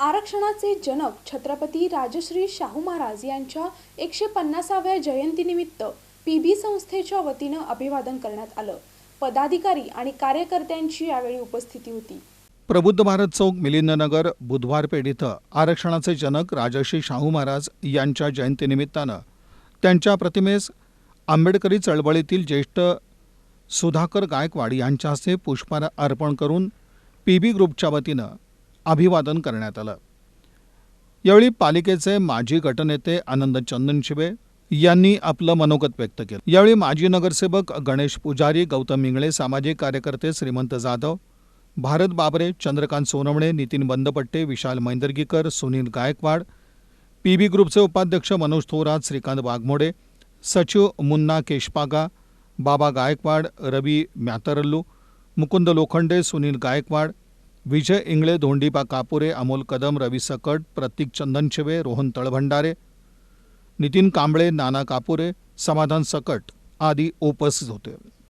आरक्षणाचे जनक छत्रपती राजश्री शाहू महाराज यांच्या एकशे पन्नासाव्या जयंतीनिमित्त पी बी संस्थेच्या वतीनं अभिवादन करण्यात आलं. पदाधिकारी आणि कार्यकर्त्यांची यावेळी उपस्थिती होती. प्रबुद्ध भारत चौक मिलिंदनगर बुधवार पेठ इथं आरक्षणाचे जनक राजश्री शाहू महाराज यांच्या जयंतीनिमित्तानं त्यांच्या प्रतिमेस आंबेडकरी चळवळीतील ज्येष्ठ सुधाकर गायकवाड यांच्या हस्ते पुष्पहार अर्पण करून पी बी ग्रुपच्या वतीनं अभिवादन करण्यात आलं. यावेळी पालिकेचे माजी गटनेते आनंद चंदनशिवे यांनी आपलं मनोगत व्यक्त केलं. यावेळी माजी नगरसेवक गणेश पुजारी गौतम इंगळे सामाजिक कार्यकर्ते श्रीमंत जाधव भारत बाबरे चंद्रकांत सोनवणे नितीन बंदपट्टे विशाल मैंदर्गीकर सुनील गायकवाड पी बी ग्रुपचे उपाध्यक्ष मनोज थोरात श्रीकांत वाघमोडे सचिव मुन्ना केशपागा बाबा गायकवाड रवी म्यातरल्लू मुकुंद लोखंडे सुनील गायकवाड विजय इंगळे धोंडीबा कापुरे अमोल कदम रवी सकट प्रतीक चंदनशिवे रोहन तळभंडारे नितीन कांबळे नाना कापुरे समाधान सकट आदी उपस्थित होते.